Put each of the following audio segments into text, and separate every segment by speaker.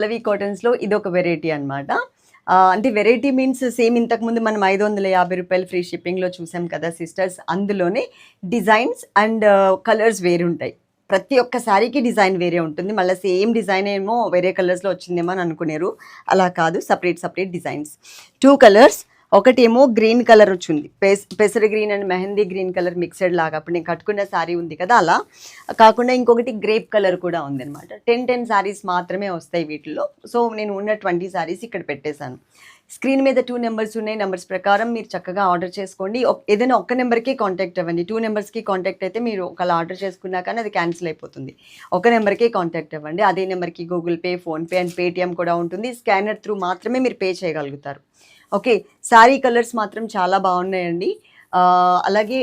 Speaker 1: పల్లవి కాటన్స్లో ఇది ఒక వెరైటీ అనమాట అంటే వెరైటీ మీన్స్ సేమ్ ఇంతకుముందు మనం ఐదు వందల యాభై రూపాయలు ఫ్రీ షిప్పింగ్లో చూసాం కదా సిస్టర్స్ అందులోనే డిజైన్స్ అండ్ కలర్స్ వేరే ఉంటాయి. ప్రతి ఒక్క శారీకి డిజైన్ వేరే ఉంటుంది. మళ్ళీ సేమ్ డిజైన్ ఏమో వేరే కలర్స్లో వచ్చిందేమో అని అనుకునేరు. అలా కాదు separate separate designs two colours ఒకటేమో గ్రీన్ కలర్ వచ్చింది. పెస్ పెసర green and mehndi green colour mixed లాగా. అప్పుడు నేను కట్టుకున్న శారీ ఉంది కదా అలా. కాకుండా ఇంకొకటి గ్రేప్ కలర్ కూడా ఉంది అనమాట టెన్ టెన్ శారీస్ మాత్రమే వస్తాయి వీటిలో సో నేను ఉన్న ట్వంటీ శారీస్ ఇక్కడ పెట్టేశాను. స్క్రీన్ మీద టూ నెంబర్స్ ఉన్నాయి. నెంబర్స్ ప్రకారం మీరు చక్కగా ఆర్డర్ చేసుకోండి. ఏదైనా ఒక్క నెంబర్కే కాంటాక్ట్ అవ్వండి. టూ నెంబర్స్కి కాంటాక్ట్ అయితే మీరు ఒకళ్ళు ఆర్డర్ చేసుకున్నా కానీ అది క్యాన్సిల్ అయిపోతుంది. ఒక నెంబర్కే కాంటాక్ట్ అవ్వండి. అదే నెంబర్కి Google Pay PhonePe and Paytm కూడా ఉంటుంది. స్కానర్ త్రూ మాత్రమే మీరు పే చేయగలుగుతారు. ఓకే శారీ కలర్స్ మాత్రం చాలా బాగున్నాయండి. అలాగే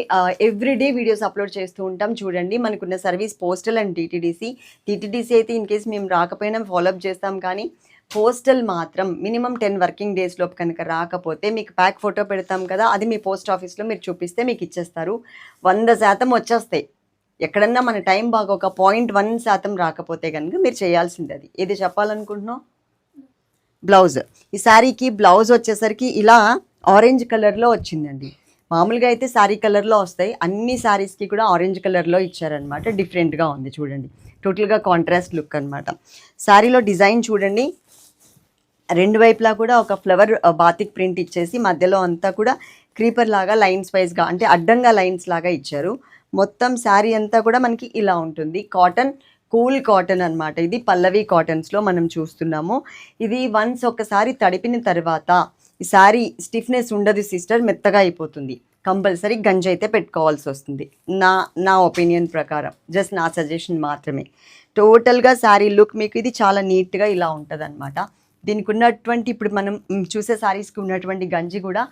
Speaker 1: ఎవ్రీడే వీడియోస్ అప్లోడ్ చేస్తూ ఉంటాం చూడండి. మనకున్న service postal and TTDC TTDC అయితే ఇన్ కేస్ మేము రాకపోయినా ఫాలోఅప్ చేస్తాం కానీ పోస్టల్ మాత్రం మినిమం టెన్ వర్కింగ్ డేస్ లోపు కనుక రాకపోతే మీకు ప్యాక్ ఫోటో పెడతాం కదా అది మీ పోస్ట్ ఆఫీస్లో మీరు చూపిస్తే మీకు ఇచ్చేస్తారు. వంద శాతం వచ్చేస్తాయి. ఎక్కడన్నా మన టైం బాగా ఒక పాయింట్ వన్ శాతం రాకపోతే కనుక మీరు చేయాల్సింది అది. ఏది చెప్పాలనుకుంటున్నావు? బ్లౌజ్. ఈ శారీకి బ్లౌజ్ వచ్చేసరికి ఇలా ఆరెంజ్ కలర్లో వచ్చిందండి. మామూలుగా అయితే శారీ కలర్లో వస్తాయి. అన్ని శారీస్కి కూడా ఆరెంజ్ కలర్లో ఇచ్చారనమాట డిఫరెంట్గా ఉంది చూడండి. టోటల్గా కాంట్రాస్ట్ లుక్ అనమాట శారీలో డిజైన్ చూడండి. రెండు వైపులా కూడా ఒక ఫ్లవర్ బాతిక్ ప్రింట్ ఇచ్చేసి మధ్యలో అంతా కూడా క్రీపర్ లాగా లైన్స్ వైజ్గా అంటే అడ్డంగా లైన్స్ లాగా ఇచ్చారు. మొత్తం శారీ అంతా కూడా మనకి ఇలా ఉంటుంది. కాటన్ కూల్ కాటన్ అన్నమాట. ఇది పల్లవి కాటన్స్లో మనం చూస్తున్నాము. ఇది వన్స్ ఒకసారి తడిపిన తర్వాత ఈ శారీ స్టిఫ్నెస్ ఉండదు సిస్టర్ మెత్తగా అయిపోతుంది. కంపల్సరీ గంజి అయితే పెట్టుకోవాల్సి వస్తుంది. నా నా ఒపీనియన్ ప్రకారం. జస్ట్ నా సజెషన్ మాత్రమే. టోటల్గా శారీ లుక్ మీకు ఇది చాలా నీట్గా ఇలా ఉంటుంది దీనికి ఉన్నటువంటి ఇప్పుడు మనం చూసే శారీస్కి ఉన్నటువంటి గంజి కూడా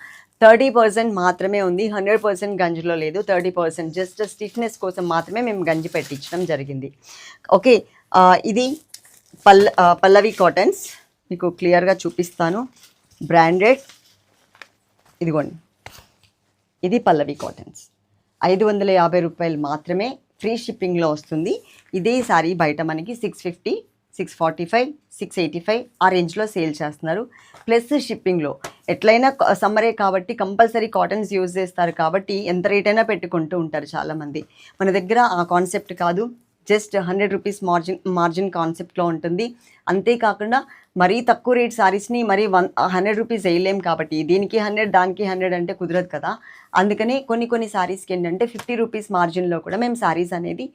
Speaker 1: థర్టీ పర్సెంట్ మాత్రమే ఉంది. హండ్రెడ్ పర్సెంట్ గంజిలో లేదు. థర్టీ పర్సెంట్ జస్ట్ స్టిఫ్నెస్ కోసం మాత్రమే మేము గంజి పెట్టించడం జరిగింది. ఓకే ఇది పల్ పల్లవి కాటన్స్. మీకు క్లియర్గా చూపిస్తాను. బ్రాండెడ్. ఇదిగోండి. ఇది పల్లవి కాటన్స్. ఐదు వందల యాభై రూపాయలు మాత్రమే ఫ్రీ షిప్పింగ్లో వస్తుంది. ఇదే సారీ బయట మనకి six fifty six forty five six eighty five ఆ రేంజ్లో సేల్ చేస్తున్నారు. ప్లస్ షిప్పింగ్లో ఎట్లయినా సమ్మరే కాబట్టి కంపల్సరీ కాటన్స్ యూజ్ చేస్తారు కాబట్టి ఎంత రేట్ అయినా పెట్టుకుంటూ ఉంటారు చాలామంది. మన దగ్గర ఆ కాన్సెప్ట్ కాదు. Just hundred rupees margin margin కాన్సెప్ట్లో ఉంటుంది. అంతేకాకుండా మరీ తక్కువ రేట్ శారీస్ని మరీ వన్ హండ్రెడ్ రూపీస్ వేయలేం కాబట్టి దీనికి హండ్రెడ్ దానికి హండ్రెడ్ అంటే కుదరదు కదా. అందుకనే కొన్ని కొన్ని శారీస్కి ఏంటంటే ఫిఫ్టీ రూపీస్ మార్జిన్లో కూడా మేము శారీస్ అనేది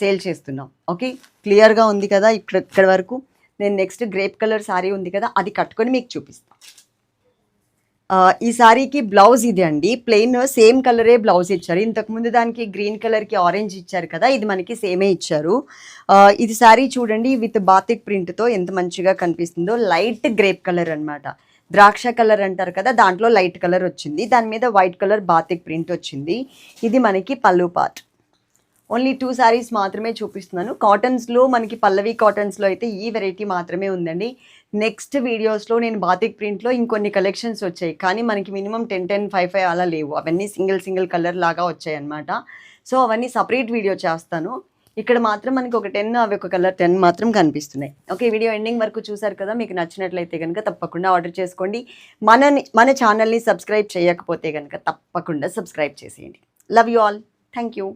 Speaker 1: సేల్ చేస్తున్నాం. ఓకే? క్లియర్గా ఉంది కదా ఇక్కడ ఇక్కడ వరకు. నేను నెక్స్ట్ గ్రేప్ కలర్ శారీ ఉంది కదా అది కట్టుకొని మీకు చూపిస్తాను ఈ సారీకి బ్లౌజ్ ఇది అండి. ప్లెయిన్ సేమ్ కలరే బ్లౌజ్ ఇచ్చారు. ఇంతకుముందు దానికి గ్రీన్ కలర్కి ఆరెంజ్ ఇచ్చారు కదా ఇది మనకి సేమే ఇచ్చారు. ఇది సారీ చూడండి విత్ బాతిక్ ప్రింట్తో ఎంత మంచిగా కనిపిస్తుందో. లైట్ గ్రేప్ కలర్ అన్నమాట. ద్రాక్ష కలర్ అంటారు కదా దాంట్లో లైట్ కలర్ వచ్చింది. దాని మీద వైట్ కలర్ బాతిక్ ప్రింట్ వచ్చింది. ఇది మనకి పళ్ళు పార్ట్ ఓన్లీ టూ శారీస్ మాత్రమే చూపిస్తున్నాను. కాటన్స్లో మనకి పల్లవి కాటన్స్లో అయితే ఈ వెరైటీ మాత్రమే ఉందండి. నెక్స్ట్ వీడియోస్లో నేను బాతిక్ ప్రింట్లో ఇంకొన్ని కలెక్షన్స్ వచ్చాయి. కానీ మనకి minimum ten ten five five అలా లేవు. అవన్నీ సింగిల్ సింగిల్ కలర్ లాగా వచ్చాయి అనమాట సో అవన్నీ సపరేట్ వీడియో చేస్తాను. ఇక్కడ మాత్రం మనకి ఒక టెన్ అవి ఒక కలర్ టెన్ మాత్రం కనిపిస్తున్నాయి. ఓకే వీడియో ఎండింగ్ వరకు చూసారు కదా మీకు నచ్చినట్లయితే కనుక తప్పకుండా ఆర్డర్ చేసుకోండి. మన మన ఛానల్ని సబ్స్క్రైబ్ చేయకపోతే కనుక తప్పకుండా సబ్స్క్రైబ్ చేసేయండి. Love you all thank you